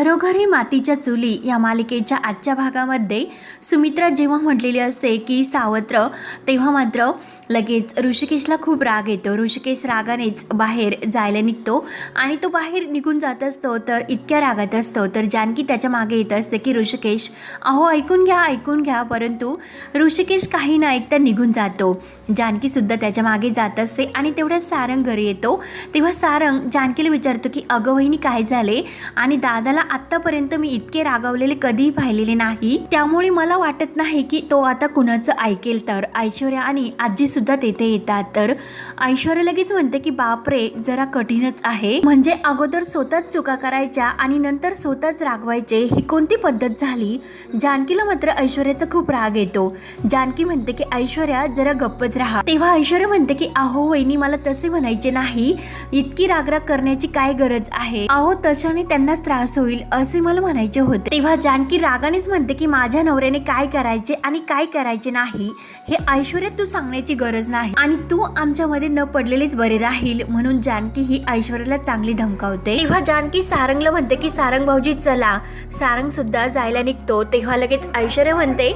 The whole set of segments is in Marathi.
घरोघरी मातीच्या चुली या मालिकेच्या आजच्या भागामध्ये सुमित्रा जेव्हा म्हटलेली असते की सावत्र तेव्हा मात्र लगेच ऋषिकेशला खूप राग येतो. ऋषिकेश रागानेच बाहेर जायला निघतो आणि तो बाहेर निघून जात असतो तर इतक्या रागात असतो. तर जानकी त्याच्यामागे येत असते की ऋषिकेश अहो ऐकून घ्या ऐकून घ्या. परंतु ऋषिकेश काही ना ऐकता निघून जातो. जानकीसुद्धा त्याच्यामागे जात असते आणि तेवढ्यात सारंग घरी येतो. तेव्हा सारंग जानकीला विचारतो की अगं वहिनी काय झाले? आणि दादाला आत्तापर्यंत मी इतके रागावलेले कधीही पाहिलेले नाही. त्यामुळे मला वाटत नाही की तो आता कुणाचं ऐकेल तर. ऐश्वर्या आणि आजीसुद्धा तेथे येतात तर. ऐश्वर्या लगेच म्हणते की बापरे जरा कठीणच आहे. म्हणजे अगोदर स्वतःच चुका करायच्या आणि नंतर स्वतःच रागवायचे. ही कोणती पद्धत झाली? जानकीला मात्र ऐश्वर्याचा खूप राग येतो. जानकी म्हणते की ऐश्वर्या जरा गप्पच राहा. तेव्हा ऐश्वर्या म्हणते की अहो वहिनी मला तसे म्हणायचे नाही. इतकी रागराग करण्याची काय गरज आहे? अहो तशाने त्यांनाच त्रास होईल असे मला म्हणायचे होते. तेव्हा जानकी रागानेच म्हणते की माझ्या नवऱ्याने काय करायचे आणि काय करायचे नाही हे ऐश्वर्या तू सांगण्याची गरज नाही. आणि तू आमच्यामध्ये न पडलेलेच बरे राहील म्हणून जानकी ही ऐश्वर्याला चांगली धमकावते. तेव्हा जानकी सारंगला म्हणते की सारंग भाऊजी चला. सारंग सुद्धा जायला निघतो. तेव्हा लगेच ऐश्वर्या म्हणते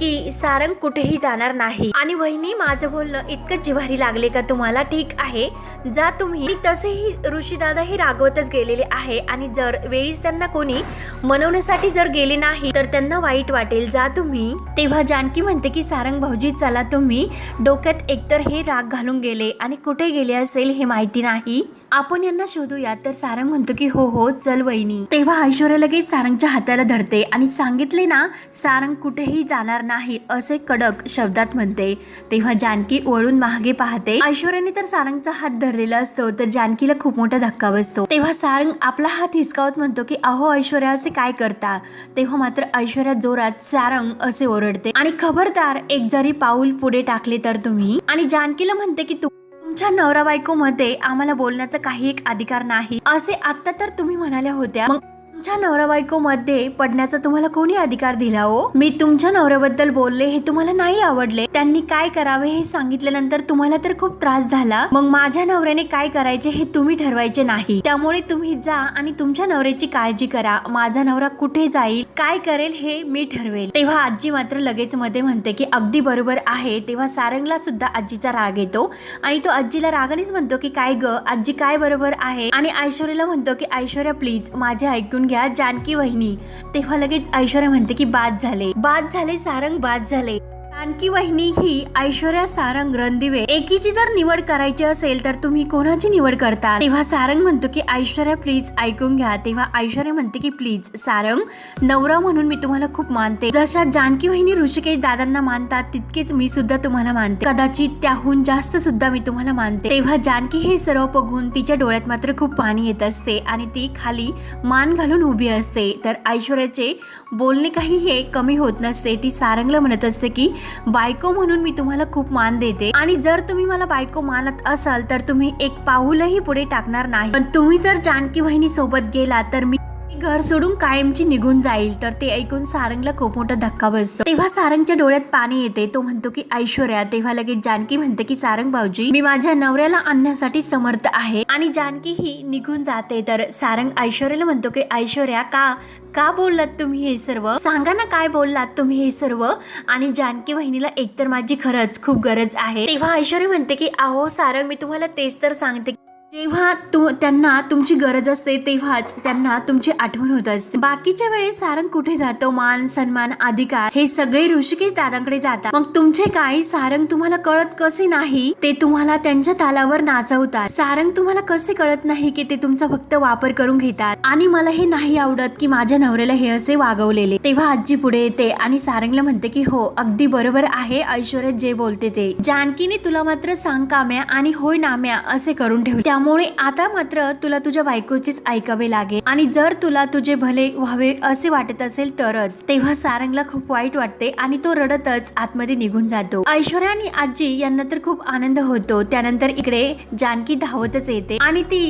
की सारंग कुठेही जाणार नाही. आणि वहिनी माझं बोलणं इतकं जिव्हारी लागले का तुम्हाला? ठीक आहे. जा तुम्ही. तसेही ऋषीदादा हे रागवतच गेलेले आहे. आणि जर वेळीच त्यांना कोणी मनवण्यासाठी जर गेले नाही तर त्यांना वाईट वाटेल. जा तुम्ही. तेव्हा जानकी म्हणते की सारंग भाऊजी चला तुम्ही. डोक्यात एकतर हे राग घालून गेले. आणि कुठे गेले असेल हे माहिती नाही. आपण यांना शोधूया तर सारंग म्हणतो की हो हो चल वहिनी. तेव्हा ऐश्वर्या लगेच सारंगच्या हाताला धरते आणि सांगितले ना सारंग कुठेही जाणार नाही असे कडक शब्दात म्हणते. तेव्हा जानकी वळून मागे पाहते. ऐश्वर्याने तर सारंगचा हात धरलेला असतो तर जानकीला खूप मोठा धक्का बसतो. तेव्हा सारंग आपला हात हिसकावत म्हणतो की अहो ऐश्वर्या असे काय करता? तेव्हा मात्र ऐश्वर्या जोरात सारंग असे ओरडते. आणि खबरदार एक जरी पाऊल पुढे टाकले तर तुम्ही? आणि जानकीला म्हणते की तू तुमच्या नवरा बायको मध्ये आम्हाला बोलण्याचा काही एक अधिकार नाही. असे आता तर तुम्ही म्हणाल्या होत्या. मग तुमच्या नवरा बायको मध्ये पडण्याचा तुम्हाला कोणी अधिकार दिला हो? मी तुमच्या नवऱ्याबद्दल बोलले हे तुम्हाला नाही आवडले. त्यांनी काय करावे हे सांगितल्यानंतर तुम्हाला तर खूप त्रास झाला. मग माझ्या नवऱ्याने काय करायचे हे तुम्ही ठरवायचे नाही. त्यामुळे तुम्ही जा आणि तुमच्या नवऱ्याची काळजी करा. माझा नवरा कुठे जाईल काय करेल हे मी ठरवेल. तेव्हा आजी मात्र लगेच मध्ये म्हणते की अगदी बरोबर आहे. तेव्हा सारंगला सुद्धा आजीचा राग येतो आणि तो आजीला रागानेच म्हणतो की काय ग? आजी काय बरोबर आहे? आणि ऐश्वर्याला म्हणतो की ऐश्वर्या प्लीज माझे ऐकून घ्या जानकी वहिनी. तेव्हा लगेच ऐश्वर्या म्हणते की बाद झाले. बाद झाले सारंग बाद झाले. जानकी वहिनी ही ऐश्वर्या सारंग रणदिवे. एकीची जर निवड करायची असेल तर तुम्ही कोणाची निवड करता? तेव्हा सारंग म्हणतो की ऐश्वर्या प्लीज ऐकून घ्या. तेव्हा ऐश्वर्या म्हणते की प्लीज सारंग नवरा म्हणून मी तुम्हाला खूप मानते. जशा जानकी वहिनी ऋषिकेश दादांना मानतात तितकेच मी सुद्धा तुम्हाला मानते. कदाचित त्याहून जास्त सुद्धा मी तुम्हाला मानते. तेव्हा जानकी हे सर्व बघून तिच्या डोळ्यात मात्र खूप पाणी येत असते आणि ती खाली मान घालून उभी असते. तर ऐश्वर्याचे बोलणे काही हे कमी होत नसते. ती सारंगला म्हणत असते की बायको म्हणून मी तुम्हाला खूप मान देते. आणि जर तुम्ही मला बायको मानत असाल तर तुम्ही एक पाऊलही पुढे टाकणार नाही. पण तुम्ही जर जानकी बहिणी सोबत गेला तर मी घर सोडून कायमची निघून जाईल. तर ते ऐकून सारंगला खूप मोठा धक्का बसतो. तेव्हा सारंगच्या डोळ्यात पाणी येते. तो म्हणतो की ऐश्वर्या तेव्हा लगेच जानकी म्हणते की सारंग भाऊजी मी माझ्या नवऱ्याला आणण्यासाठी समर्थ आहे आणि जानकी ही निघून जाते. तर सारंग ऐश्वर्याला म्हणतो की ऐश्वर्या का का बोललात तुम्ही हे सर्व? सांगा ना काय बोललात तुम्ही हे सर्व? आणि जानकी वहिनीला एकतर माझी खरंच खूप गरज आहे. तेव्हा ऐश्वर्या म्हणते की अहो सारंग मी तुम्हाला तेच तर सांगते. जेव्हा तू त्यांना तुमची गरज असते तेव्हाच त्यांना तुमची आठवण होत असते. बाकीच्या वेळेस सारंग कुठे जातो? मान सन्मान अधिकार हे सगळे ऋषिकेश दादांकडे जातात. मग तुमचे काही सारंग तुम्हाला कळत कसे नाही ते तुम्हाला त्यांच्या तालावर नाचवतात. सारंग तुम्हाला कसे कळत नाही की ते तुमचा फक्त वापर करून घेतात? आणि मला हे नाही आवडत की माझ्या नवऱ्याला हे असे वागवलेले. तेव्हा आजी पुढे येते आणि सारंगला म्हणते की हो अगदी बरोबर आहे ऐश्वर्या जे बोलते ते. जानकीने तुला मात्र सांग काम्या आणि होय नाम्या असे करून ठेवले. त्यामुळे आता मात्र तुला तुझ्या बायकोचीच ऐकावे लागेल. आणि जर तुला तुझे भले व्हावे असे वाटत असेल तरच. तेव्हा सारंगला खूप वाईट वाटते आणि तो रडतच आतमध्ये निघून जातो. ऐश्वर्या आणि आजी यांना तर खूप आनंद होतो. त्यानंतर इकडे जानकी धावतच येते. आणि ती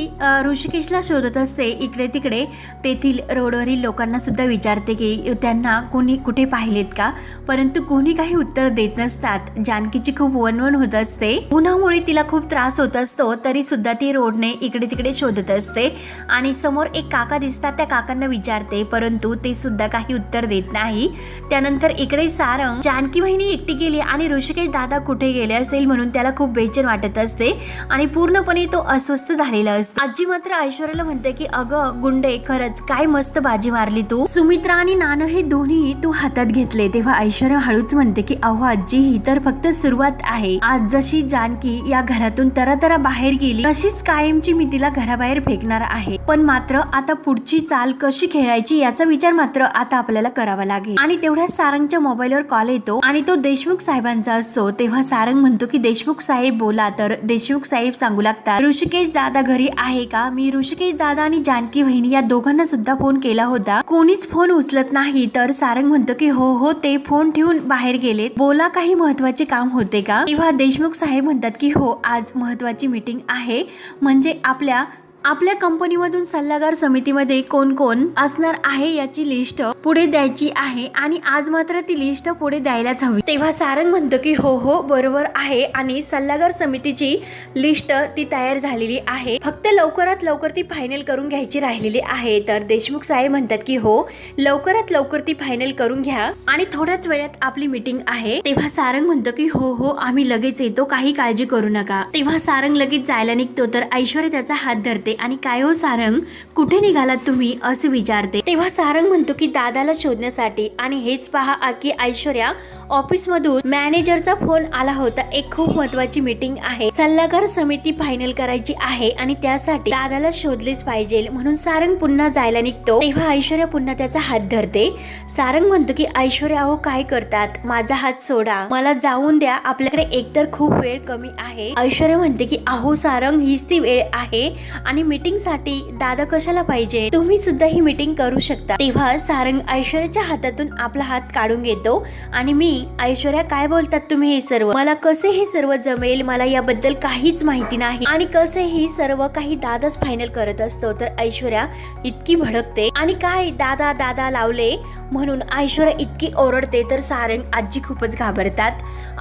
ऋषिकेशला शोधत असते. इकडे तिकडे तेथील रोडवरील लोकांना सुद्धा विचारते की त्यांना कोणी कुठे पाहिलेत का? परंतु कोणी काही उत्तर देत नसतात. जानकीची खूप वनवन होत असते. उन्हामुळे तिला खूप त्रास होत असतो. तरी सुद्धा ती रोडने इकडे तिकडे शोधत असते. आणि समोर एक काका दिसतात त्या काकांना विचारते परंतु ते सुद्धा काही उत्तर देत नाही. त्यानंतर इकडे सारंग जानकी बहिणी एकटी गेली आणि ऋषिकेश दादा कुठे गेले असेल म्हणून त्याला खूप बेचैन वाटत असते. आणि पूर्णपणे तो अस्वस्थ झालेला असतो. आजी मात्र ऐश्वर्याला म्हणते की अगं गुंडे खरंच काय मस्त बाजी मारली तू. सुमित्रा आणि नानं हे दोन्ही तू हातात घेतले तेव्हा ऐश्वर्या हळूच म्हणते की अहो आजी ही तर फक्त सुरुवात आहे. आज जशी जानकी या घरातून तरातरा बाहेर गेली तशीच कायमची मी तिला घराबाहेर फेकणार आहे. पण मात्र आता पुढची चाल कशी खेळायची याचा विचार मात्र आता आपल्याला करावा लागेल. आणि तेवढ्या सारंगच्या मोबाईलवर कॉल येतो आणि तो देशमुख साहेबांचा असतो. तेव्हा सारंग म्हणतो की देशमुख साहेब बोला. तर देशमुख साहेब सांगू लागतात ऋषिकेश दादा घरी आहे का? मी ऋषिकेश दादा आणि जानकी बहिणी या दोघांना सुद्धा फोन केला होता. कोणीच फोन उचलत नाही. तर सारंग म्हणतो की हो हो ते फोन ठेवून बाहेर गेले. बोला काही महत्त्वाचे काम होते का? तेव्हा देशमुख साहेब म्हणतात की हो आज महत्वाची मीटिंग आहे. म्हणजे आपल्या आपल्या कंपनीमधून सल्लागार समितीमध्ये कोण कोण असणार आहे याची लिस्ट पुढे द्यायची आहे आणि आज मात्र ती लिस्ट पुढे द्यायलाच हवी. तेव्हा सारंग म्हणतो की हो हो बरोबर आहे आणि सल्लागार समितीची लिस्ट ती तयार झालेली आहे. फक्त लवकरात लवकर ती फायनल करून घ्यायची राहिलेली आहे. तर देशमुख साहेब म्हणतात की हो लवकरात लवकर ती फायनल करून घ्या आणि थोड्याच वेळात आपली मीटिंग आहे. तेव्हा सारंग म्हणतो की हो हो आम्ही लगेच येतो काही काळजी करू नका. तेव्हा सारंग लगेच जायला निघतो तर ऐश्वर्या त्याचा हात धरते. आणि काय हो सारंग कुठे निघालात तुम्ही असे विचारते. तेव्हा सारंग म्हणतो की दादाला शोधण्यासाठी आणि हेच पहा की ऐश्वर्या ऑफिस मधून मॅनेजरचा फोन आला होता. एक खूप महत्वाची मीटिंग आहे. सल्लागार समिती फायनल करायची आहे आणि त्यासाठी दादाला शोधलेच पाहिजे. म्हणून सारंग पुन्हा जायला निघतो. तेव्हा ऐश्वर्या पुन्हा त्याचा हात धरते. सारंग म्हणतो की ऐश्वर्या अहो काय करतात? माझा हात सोडा. मला जाऊन द्या. आपल्याकडे एकतर खूप वेळ कमी आहे. ऐश्वर्या म्हणते की अहो सारंग हीच ती वेळ आहे आणि मीटिंगसाठी दादा कशाला पाहिजे? तुम्ही सुद्धा ही मीटिंग करू शकता. तेव्हा सारंग ऐश्वर्याच्या हातातून आपला हात काढून घेतो आणि मी ऐश्वर्या काय बोलतात तुम्ही हे सर्व? मला कसे हे सर्व जमेल? मला याबद्दल काहीच माहिती नाही. आणि कसे ही सर्व काही दादाच फायनल करत असतो. तर ऐश्वर्या इतकी भडकते. आणि काय? दादा दादा लावले? म्हणून ऐश्वर्या इतकी ओरडते. तर सारंग आजी खूपच घाबरतात.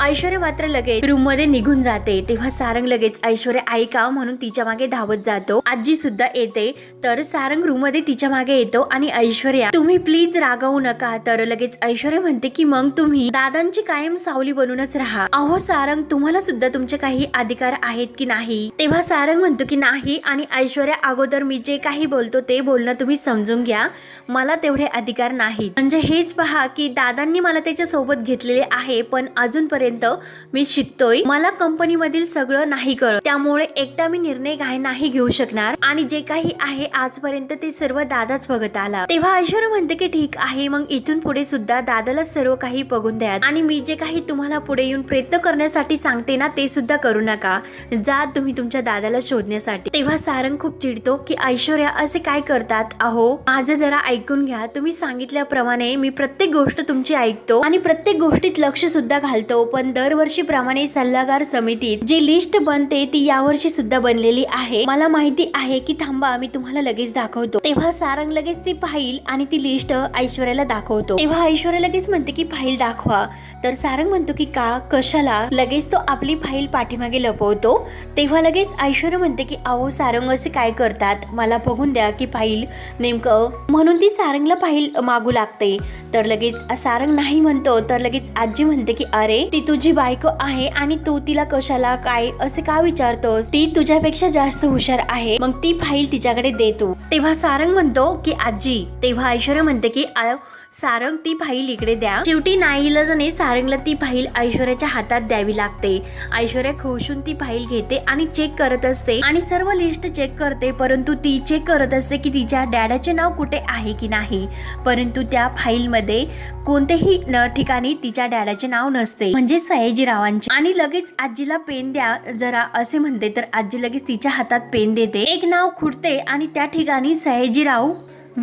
ऐश्वर्या मात्र लगेच रूममध्ये निघून जाते. तेव्हा सारंग लगेच ऐश्वर्या ऐका म्हणून तिच्यामागे धावत जातो. आजी सुद्धा येते. तर सारंग रूममध्ये तिच्यामागे येतो आणि ऐश्वर्या तुम्ही प्लीज रागवू नका. तर लगेच ऐश्वर्या म्हणते की मग तुम्ही दादांची कायम सावली बनूनच राहा. अहो सारंग तुम्हाला सुद्धा तुमचे काही अधिकार आहेत की नाही? तेव्हा सारंग म्हणतो की नाही आणि ऐश्वर्या अगोदर मी जे काही बोलतो ते बोलणं तुम्ही समजून घ्या. मला तेवढे अधिकार नाहीत. म्हणजे हेच पहा की दादांनी मला त्याच्या सोबत घेतलेले आहे पण अजूनपर्यंत मी शिकतोय. मला कंपनीमधील सगळं नाही कळत. त्यामुळे एकटा मी निर्णय काय नाही घेऊ शकणार. आणि जे काही आहे आजपर्यंत ते सर्व दादाच बघत आला. तेव्हा ऐश्वर्या म्हणते की ठीक आहे मग इथून पुढे सुद्धा दादाला सर्व काही बघून द्या. आणि मी जे काही तुम्हाला पुढे येऊन प्रयत्न करण्यासाठी सांगते ना ते सुद्धा करू नका. जा तुम्ही तुमच्या दादाला शोधण्यासाठी. तेव्हा सारंग खूप चिडतो की ऐश्वर्या असे काय करतात? अहो माझं जरा ऐकून घ्या. तुम्ही सांगितल्याप्रमाणे मी प्रत्येक गोष्ट तुमची ऐकतो आणि प्रत्येक गोष्टीत लक्ष सुद्धा घालतो. पण दरवर्षीप्रमाणे सल्लागार समितीत जी लिस्ट बनते ती यावर्षी सुद्धा बनलेली आहे. मला माहिती आहे की थांबा मी तुम्हाला लगेच दाखवतो. तेव्हा सारंग लगेच ती फाईल आणि ती लिस्ट ऐश्वर्याला दाखवतो. तेव्हा ऐश्वर्या लगेच म्हणते की फाईल दाखवा. तर सारंग म्हणतो की का? कशाला? लगेच तो आपली फाईल पाठीमागे लपवतो. तेव्हा लगेच ऐश्वर्या म्हणते की अहो सारंग असे काय करतात? मला बघून द्या की फाईल नेमकं म्हणून ती सारंगला फाईल मागू लागते. तर लगेच सारंग नाही म्हणतो तर लगेच आजी म्हणते की अरे ती तुझी बायको आहे आणि तू तिला कशाला काय असे का विचारतोस? ती तुझ्यापेक्षा जास्त हुशार आहे. मग ती फाईल तिच्याकडे देतो. तेव्हा सारंग म्हणतो की आजी तेव्हा ऐश्वर्या म्हणते की सारंग ती फाईल इकडे द्या. शेवटी नाईलाजाने सारंगला ती फाईल ऐश्वर्याच्या हातात द्यावी लागते. ऐश्वर्या खुशून ती फाईल घेते आणि चेक करत असते. आणि सर्व लिस्ट चेक करते परंतु ती चेक करत असते की तिच्या डॅडाचे नाव कुठे आहे की नाही. परंतु त्या फाईलमध्ये कोणतेही न ठिकाणी तिच्या डॅडाचे नाव नसते. म्हणजे सयाजीरावांचे. आणि लगेच आजीला पेन द्या. जरा असे म्हणते तर आजी लगेच तिच्या हातात पेन देते. एक नाव खुटते आणि त्या ठिकाणी सयाजीराव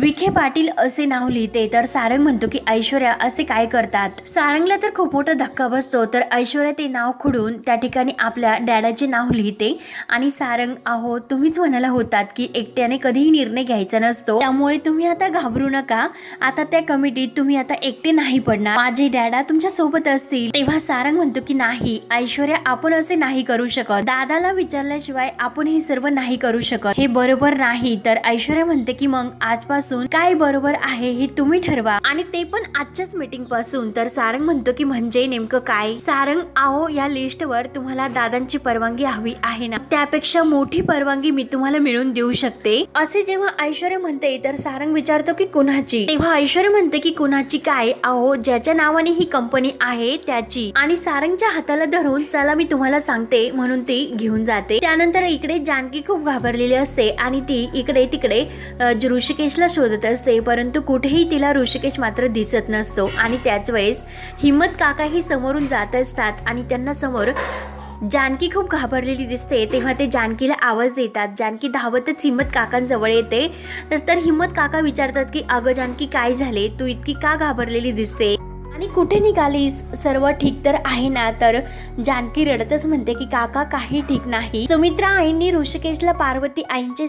विखे पाटील असे नाव लिहिते तर सारंग म्हणतो की ऐश्वर्या असे काय करतात? सारंगला तर खूप मोठा धक्का बसतो तर ऐश्वर्या ते नाव खुडून त्या ठिकाणी आपल्या डॅडाचे नाव लिहिते. आणि सारंग आहो तुम्हीच म्हणायला होतात की एकट्याने कधीही निर्णय घ्यायचा नसतो. त्यामुळे तुम्ही आता घाबरू नका. आता त्या कमिटीत तुम्ही आता एकटे नाही पडणार. माझे डॅडा तुमच्यासोबत असतील. तेव्हा सारंग म्हणतो की नाही ऐश्वर्या आपण असे नाही करू शकत. दादाला विचारल्याशिवाय आपण हे सर्व नाही करू शकत. हे बरोबर नाही. तर ऐश्वर्या म्हणते की मग आजपासून काय बरोबर आहे हे तुम्ही ठरवा. आणि ते पण आजच्याच मीटिंगपासून. तर सारंग म्हणतो की म्हणजे नेमकं काय? सारंग आओ या लिस्ट वर तुम्हाला दादांची परवानगी हवी आहे ना? त्यापेक्षा मोठी परवानगी मी तुम्हाला मिळून देऊ शकते. असे जेव्हा ऐश्वर्य म्हणते तर सारंग विचारतो की कुणाची? तेव्हा ऐश्वर्य म्हणते की कुणाची काय? अहो ज्याच्या नावाने ही कंपनी आहे त्याची. आणि सारंगच्या हाताला धरून चला मी तुम्हाला सांगते म्हणून ती घेऊन जाते. त्यानंतर इकडे जानकी खूप घाबरलेली असते आणि ती इकडे तिकडे ऋषिकेशला शोधत असते परंतु कुठेही तिला ऋषिकेश मात्र दिसत नसतो. आणि त्याच वेळेस हिम्मत काकाही समोरून जात असतात आणि त्यांना समोर जानकी खूप घाबरलेली दिसते. तेव्हा ते जानकीला आवाज देतात. जानकी धावतच हिम्मत काकांजवळ येते. तर तर हिम्मत काका विचारतात की अगं जानकी काय झाले? तू इतकी का घाबरलेली दिसते? आणि कुठे निघालीस? सर्व ठीक तर आहे ना? तर जानकी रडतच म्हणते की काका काही ठीक नाही. सुमित्रा आईंनी ऋषिकेशला पार्वती आईंचे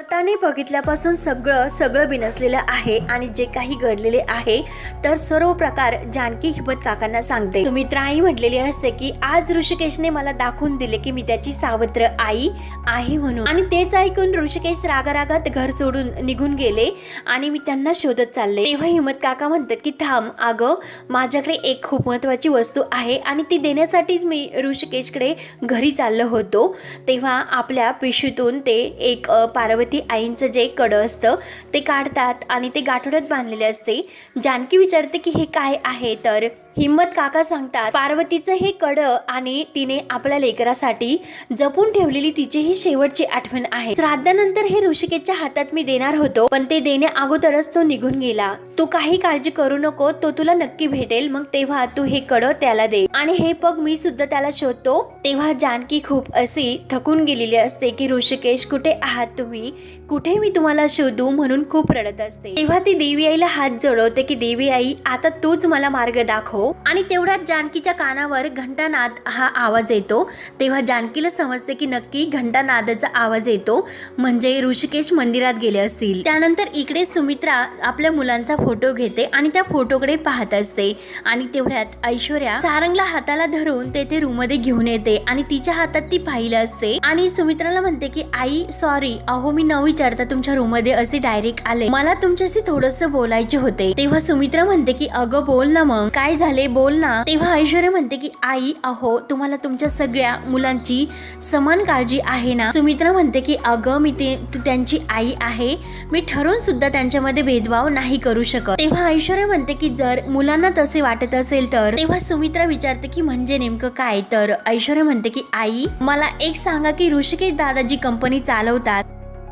भारताने बघितल्यापासून सगळं सगळं बिनसलेलं आहे आणि जे काही घडलेले आहे तर सर्व प्रकार जानकी हिम्मत काकांना सांगते. सुमित्रा आई म्हटलेली असते की आज ऋषिकेशने मला दाखवून दिले की मी त्याची सावत्र आई आहे म्हणून. आणि तेच ऐकून ऋषिकेश रागारागात घर सोडून निघून गेले आणि मी त्यांना शोधत चालले. तेव्हा हिमत काका म्हणतात की थांब अगं माझ्याकडे एक खूप महत्वाची वस्तू आहे आणि ती देण्यासाठीच मी ऋषिकेशकडे घरी चाललो होतो. तेव्हा आपल्या पिशवीतून ते एक पार्वती पार्वती आईंचं जे कडं असतं ते काढतात आणि ते गाठोड्यात बांधलेले असते. जानकी विचारते की हे काय आहे? तर हिम्मत काका सांगतात पार्वतीचं हे कड आणि तिने आपल्या लेकरासाठी जपून ठेवलेली तिची ही शेवटची आठवण आहे. श्राद्धानंतर हे ऋषिकेशच्या हातात मी देणार होतो पण ते देण्या अगोदरच तो निघून गेला. तू काही काळजी करू नको तो तुला नक्की भेटेल मग तेव्हा तू हे कडं त्याला दे. आणि हे पग मी सुद्धा त्याला शोधतो तेव्हा जानकी खूप अशी थकून गेलेली असते की ऋषिकेश कुठे आहात तुम्ही? कुठे मी तुम्हाला शोधू? म्हणून खूप रडत असते. तेव्हा ती देवी आईला हात जोडवते की देवी आई आता तूच मला मार्ग दाखव. आणि तेवढ्यात जानकीच्या कानावर घंटानाद हा आवाज येतो. तेव्हा जानकीला समजते की नक्की घंटानादाचा आवाज येतो. म्हणजे ऋषिकेश मंदिरात गेले असतील. त्यानंतर इकडे सुमित्रा आपल्या मुलांचा फोटो घेते आणि त्या फोटोकडे पाहत असते. आणि तेवढ्यात ऐश्वर्या सारंगला हाताला धरून तेथे रूममध्ये घेऊन येते आणि तिच्या हातात ती पाहिलं असते. आणि सुमित्राला म्हणते की आई सॉरी अहो मी न विचारता तुमच्या रूममध्ये असे डायरेक्ट आले. मला तुमच्याशी थोडस बोलायचे होते. तेव्हा सुमित्रा म्हणते की अगं बोल ना मग. काय झालं? बोल ना. तेव्हा ऐश्वर्या म्हणते की आई अहो तुम्हाला तुमच्या सगळ्या मुलांची समान काळजी आहे ना? सुमित्रा म्हणते की अगं मी ते तू त्यांची आई आहे. मी ठरवून सुद्धा त्यांच्यामध्ये भेदभाव नाही करू शकत. तेव्हा ऐश्वर्या म्हणते की जर मुलांना तसे वाटत असेल तर? तेव्हा सुमित्रा विचारते की म्हणजे नेमकं काय? तर ऐश्वर्या म्हणते की आई मला एक सांगा की ऋषिकेश दादाजी कंपनी चालवतात.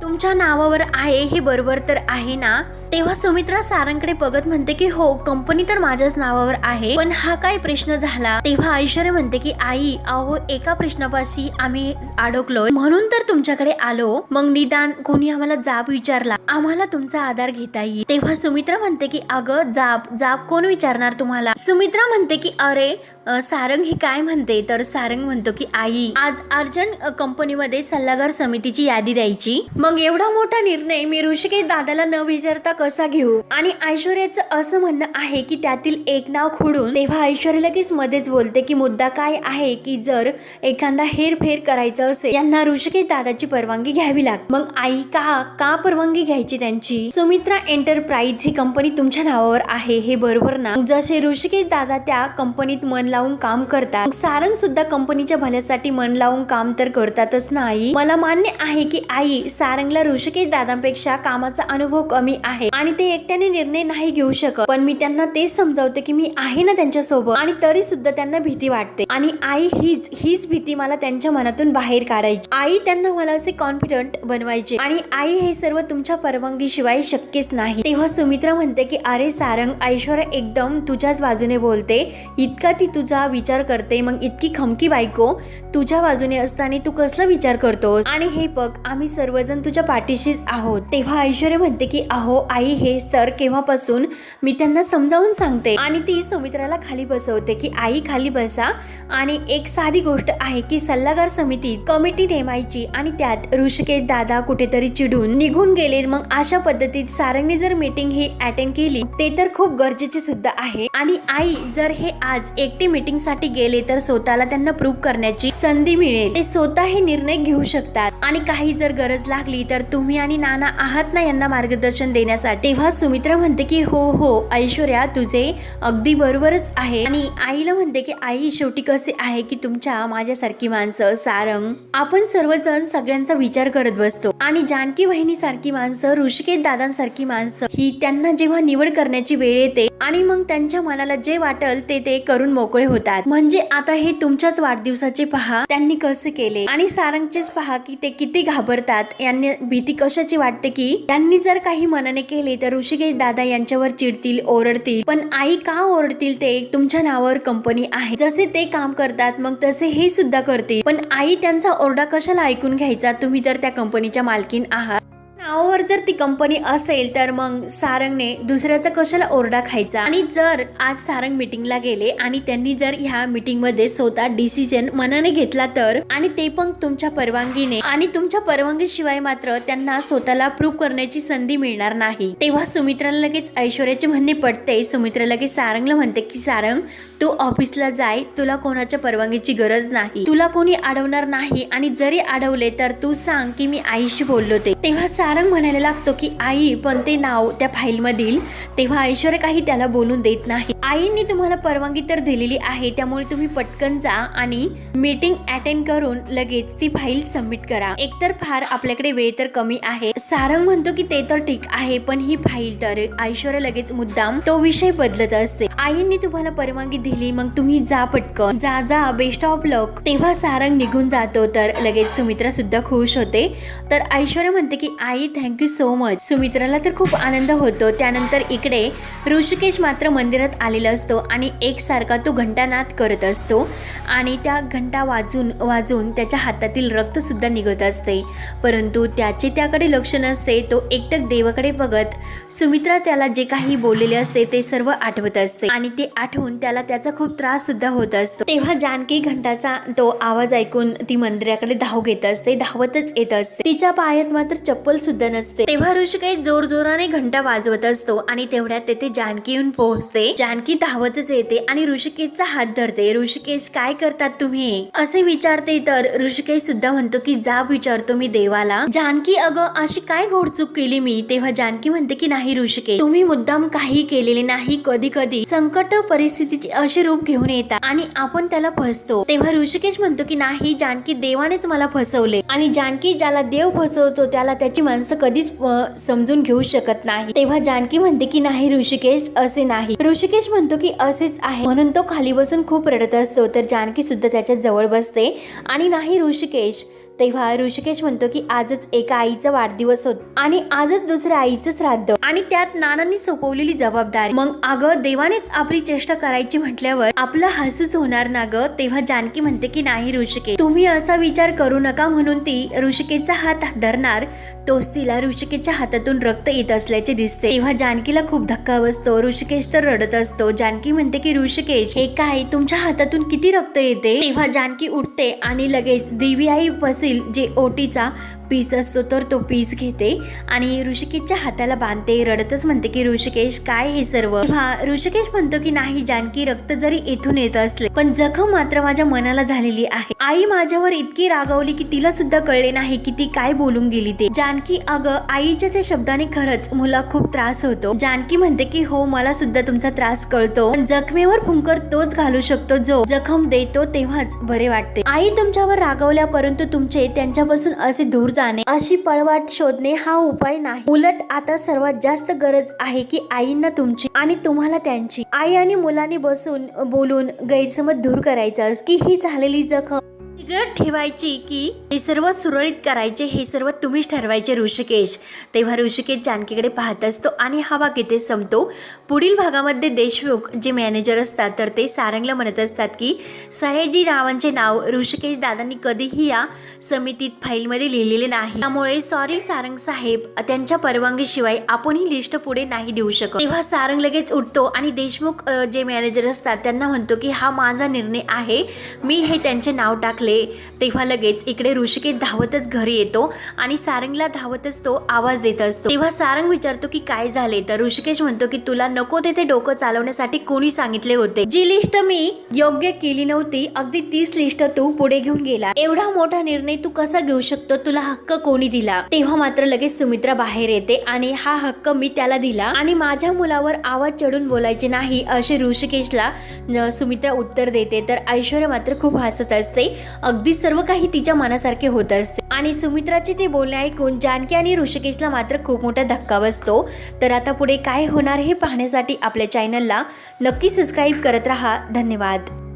तुमच्या नावावर आहे हे बरोबर तर आहे ना? तेव्हा सुमित्रा सारंगकडे बघत म्हणते की हो कंपनी तर माझ्याच नावावर आहे पण हा काय प्रश्न झाला? तेव्हा ऐश्वर्या म्हणते की आई अहो एका प्रश्नापाशी आम्ही अडकलोय. म्हणून तर तुमच्याकडे आलो. मग निदान कोणी आम्हाला जाब विचारला. आम्हाला तुमचा आधार घेता येईल. तेव्हा सुमित्रा म्हणते की अगं जाब जाब कोण विचारणार तुम्हाला? सुमित्रा म्हणते की अरे सारंग हे काय म्हणते? तर सारंग म्हणतो की आई आज अर्जंट कंपनीमध्ये सल्लागार समितीची यादी द्यायची. मग एवढा मोठा निर्णय मी ऋषिकेश दादाला न विचारता कसा घेऊ? आणि ऐश्वर्याचं असं म्हणणं आहे की त्यातील एक नाव खोडून तेव्हा ऐश्वर्या लगेच मध्येच बोलते की मुद्दा काय आहे की जर एखादा हेरफेर करायचं असेल यांना ऋषिकेश दादाची परवानगी घ्यावी लागते मग आई का? का परवानगी घ्यायची त्यांची? सुमित्रा एंटरप्राइज ही कंपनी तुमच्या नावावर आहे हे बरोबर ना? जसे ऋषिकेश दादा त्या कंपनीत मन लावून काम करतात सारंग सुद्धा कंपनीच्या भल्यासाठी मन लावून काम तर करतातच ना आई? मला मान्य आहे की आई सारंगला ऋषिकेश दादांपेक्षा कामाचा अनुभव कमी आहे. आणि ते एकट्याने निर्णय नाही घेऊ शकत. पण मी त्यांना तेच समजावते की मी आहे ना त्यांच्यासोबत आणि तरी सुद्धा त्यांना भीती वाटते. आणि आई हीच हीच भीती मला त्यांच्या मनातून बाहेर काढायची. आई त्यांना मला असे कॉन्फिडंट बनवायचे. आणि आई हे सर्व तुमच्या परवानगीशिवाय शक्यच नाही. तेव्हा सुमित्रा म्हणते की अरे सारंग ऐश्वर्या एकदम तुझ्याच बाजूने बोलते. इतका ती तुझा विचार करते. मग इतकी खमकी बायको तुझ्या बाजूने असताना तू कसला विचार करतोस? आणि हे बघ आम्ही सर्वजण तुझ्या पाठीशीच आहोत. तेव्हा ऐश्वर्या म्हणते की अहो आई हे तर केव्हापासून? मी त्यांना समजावून सांगते. आणि ती सुमित्राला खाली बसवते की आई खाली बसा. आणि एक साधी गोष्ट आहे की सल्लागार समिती कमिटी नेमायची आणि त्यात ऋषिकेश दादा कुठेतरी चिडून निघून गेले. मग अशा पद्धतीत सारंगने जर मीटिंग ही अटेंड केली ते तर खूप गरजेचे सुद्धा आहे. आणि आई जर हे आज एकटी मीटिंगसाठी गेले तर स्वतःला त्यांना प्रूव्ह करण्याची संधी मिळेल. ते स्वतः हे निर्णय घेऊ शकतात. आणि काही जर गरज लागली तर तुम्ही आणि नाना आहात ना यांना मार्गदर्शन देण्यासाठी. तेव्हा सुमित्रा म्हणते की हो हो ऐश्वर्या तुझे अगदी बरोबरच आहे. आणि आईला म्हणते की आई शेवटी कसे आहे की तुमच्या माझ्यासारखी माणसं सारंग आपण सर्वजण सगळ्यांचा विचार करत बसतो. आणि जानकी वहिनी सारखी माणसं ऋषिकेश दादांसारखी माणसं ही त्यांना जेव्हा निवड करण्याची वेळ येते आणि मग त्यांच्या मनाला जे वाटल ते ते करून मोकळे होतात. म्हणजे आता हे तुमच्याच वाढदिवसाचे पहा त्यांनी कसे केले? आणि सारंगचेच पहा की ते किती घाबरतात. यांनी भीती कशाची वाटते की त्यांनी जर काही मनाने केले तर ऋषिकेश दादा यांच्यावर चिडतील ओरडतील. पण आई का ओरडतील ते तुमच्या नावावर कंपनी आहे. जसे ते काम करतात मग तसे हे सुद्धा करतील. पण आई त्यांचा ओरडा कशाला ऐकून घ्यायचा? तुम्ही तर त्या कंपनीच्या मालकीन आहात. नावावर जर ती कंपनी असेल तर मग सारंगने दुसऱ्याचा कशाला ओरडा खायचा? आणि जर आज सारंग मीटिंगला गेले आणि त्यांनी जर ह्या मीटिंगमध्ये स्वतः डिसिजन मनाने घेतला तर? आणि ते पण तुमच्या परवानगीने. आणि तुमच्या परवानगीशिवाय मात्र त्यांना स्वतःला प्रूव्ह करण्याची संधी मिळणार नाही. तेव्हा सुमित्राला लगेच ऐश्वर्याचे म्हणणे पडते. सुमित्रा लगेच सारंगला म्हणते की सारंग तू ऑफिसला जाय. तुला कोणाच्या परवानगीची गरज नाही. तुला कोणी अडवणार नाही. आणि जरी अडवले तर तू सांग की मी आईशी बोललो ते तेव्हा सारंग म्हणायला लागतो की आई पण ते नाव त्या फाईल मधील तेव्हा ऐश्वर्या काही त्याला बोलून देत नाही. आईंनी तुम्हाला परवानगी तर दिलेली आहे त्यामुळे तुम्ही पटकन जा आणि मीटिंग अटेंड करून लगेच ती फाईल सबमिट करा. एकतर फार आपल्याकडे वेळ तर कमी आहे. सारंग म्हणतो की ते तर ठीक आहे पण ही फाईल तर. ऐश्वर्या लगेच मुद्दाम तो विषय बदलत असते. आईंनी तुम्हाला परवानगी दिली मग तुम्ही जा पटकन. जा जा बेस्ट ऑफ लक तेव्हा सारंग निघून जातो तर लगेच सुमित्रा सुद्धा खुश होते. तर ऐश्वर्या म्हणते की आई थँक्यू सो मच सुमित्राला तर खूप आनंद होतो. त्यानंतर इकडे ऋषिकेश मात्र मंदिरात आलेला असतो आणि एकसारखा तो घंटानाद करत असतो आणि त्या घंटा वाजून वाजून त्याच्या हातातील रक्तसुद्धा निघत असते. परंतु त्याचे त्याकडे लक्ष नसते तो एकटक देवाकडे बघत सुमित्रा त्याला जे काही बोललेले असते ते सर्व आठवत असते आणि ते आठवून त्याला त्याचा खूप त्रास सुद्धा होत असतो. तेव्हा जानकी घंटाचा तो आवाज ऐकून ती मंदिराकडे धाव घेत असते धावतच येत असते. तिच्या पायात मात्र चप्पल सुद्धा नसते. तेव्हा ऋषिकेश जोर जोराने घंटा वाजवत असतो आणि तेवढ्यात तेथे जानकी येऊन पोहोचते. जानकी धावतच येते आणि ऋषिकेशचा हात धरते. ऋषिकेश काय करतात तुम्ही? असे विचारते तर ऋषिकेश सुद्धा म्हणतो की जा विचारतो मी देवाला. जानकी अगं अशी काय घोडचूक केली मी? तेव्हा जानकी म्हणते की नाही ऋषिकेश तुम्ही मुद्दाम काही केलेले नाही कधी कधी. संकट परिस्थितीचे असे रूप घेऊन येतात आणि आपण त्याला फसतो. तेव्हा ऋषिकेश म्हणतो की नाही जानकी देवानेच मला फसवले. आणि जानकी ज्याला देव फसवतो त्याला त्याची माणसं कधीच समजून घेऊ शकत नाही. तेव्हा जानकी म्हणते की नाही ऋषिकेश असे नाही. ऋषिकेश म्हणतो की असेच आहे. म्हणून तो खाली बसून खूप रडत असतो. तर जानकी सुद्धा त्याच्याजवळ बसते. आणि नाही ऋषिकेश तेव्हा ऋषिकेश म्हणतो की आजच एका आईचा वाढदिवस होत आणि आजच दुसऱ्या आईचं श्राद्ध. आणि त्यात नानांनी सोपवलेली जबाबदारी. मग अगं देवानेच आपली चेष्टा करायची म्हटल्यावर आपलं हसूच होणार ना ग? तेव्हा जानकी म्हणते की नाही ऋषिकेश. तुम्ही असा विचार करू नका म्हणून ती ऋषिकेशचा हात धरणार. तोच तिला ऋषिकेशच्या हातातून रक्त येत असल्याचे दिसते. तेव्हा जानकीला खूप धक्का बसतो. ऋषिकेश तर रडत असतो. जानकी म्हणते की ऋषिकेश हे काय? तुमच्या हातातून किती रक्त येते? तेव्हा जानकी उठते आणि लगेच देवी आई असतील जे ओटीचा पीस असतो तर तो पीस घेते आणि ऋषिकेशच्या हाताला बांधते. रडतच म्हणते की ऋषिकेश काय हे सर्व? हा ऋषिकेश म्हणतो की नाही जानकी रक्त जरी येथून येत असले पण जखम मात्र माझ्या मनाला झालेली आहे. आई माझ्यावर इतकी रागावली की तिला सुद्धा कळले नाही की ती काय बोलून गेली ते. जानकी अगं आईच्या त्या शब्दाने खरंच मुला खूप त्रास होतो. जानकी म्हणते की हो मला सुद्धा तुमचा त्रास कळतो पण जखमेवर फुंकर तोच घालू शकतो जो जखम देतो तेव्हाच बरे वाटते. आई तुमच्यावर रागवल्या परंतु तुमचे त्यांच्यापासून असे दूर जाणे. अशी पळवाट शोधणे हा उपाय नाही. उलट आता सर्वात जास्त गरज आहे की आईंना तुमची आणि तुम्हाला त्यांची. आई आणि मुलांनी बसून बोलून गैरसमज दूर करायचा. की ही झालेली जखम वेगळं ठेवायची की हे सर्व सुरळीत करायचे हे सर्व तुम्हीच ठरवायचे ऋषिकेश. तेव्हा ऋषिकेश जानकीकडे पाहत असतो आणि हा भाग इथे संपतो. पुढील भागामध्ये देशमुख जे मॅनेजर असतात तर ते सारंगला म्हणत असतात की सयाजी रावांचे नाव ऋषिकेश दादांनी कधीही या समितीत फाईलमध्ये लिहिलेले नाही. त्यामुळे सॉरी सारंग साहेब त्यांच्या परवानगीशिवाय आपण ही लिस्ट पुढे नाही देऊ शकत. तेव्हा सारंग लगेच उठतो आणि देशमुख जे मॅनेजर असतात त्यांना म्हणतो की हा माझा निर्णय आहे. मी हे त्यांचे नाव टाकले तेव्हा लगेच इकडे ऋषिकेश धावतच घरी येतो आणि सारंगला धावतच तो आवाज देत असतो. तेव्हा सारंग विचारतो की काय झाले? तर ऋषिकेश म्हणतो की तुला नको तेथे डोकं चालवण्यासाठी कोणी सांगितले होते. जी लिस्ट मी योग्य केली नव्हती अगदी तीच लिस्ट तू पुढे घेऊन गेला. एवढा मोठा निर्णय तू कसा घेऊ शकतो? तुला हक्क कोणी दिला? तेव्हा मात्र लगेच सुमित्रा बाहेर येते आणि हा हक्क मी त्याला दिला आणि माझ्या मुलावर आवाज चढून बोलायचे नाही असे ऋषिकेशला सुमित्रा उत्तर देते. तर ऐश्वर्या मात्र खूप हसत असते. अगदी सर्व काही तिच्या मनासारखे होत असते. आणि सुमित्राचे ते बोलणे ऐकून जानकी आणि ऋषिकेशला मात्र खूप मोठा धक्का बसतो. तर आता पुढे काय होणार हे पाहण्यासाठी आपल्या चॅनलला नक्की सबस्क्राईब करत राहा. धन्यवाद.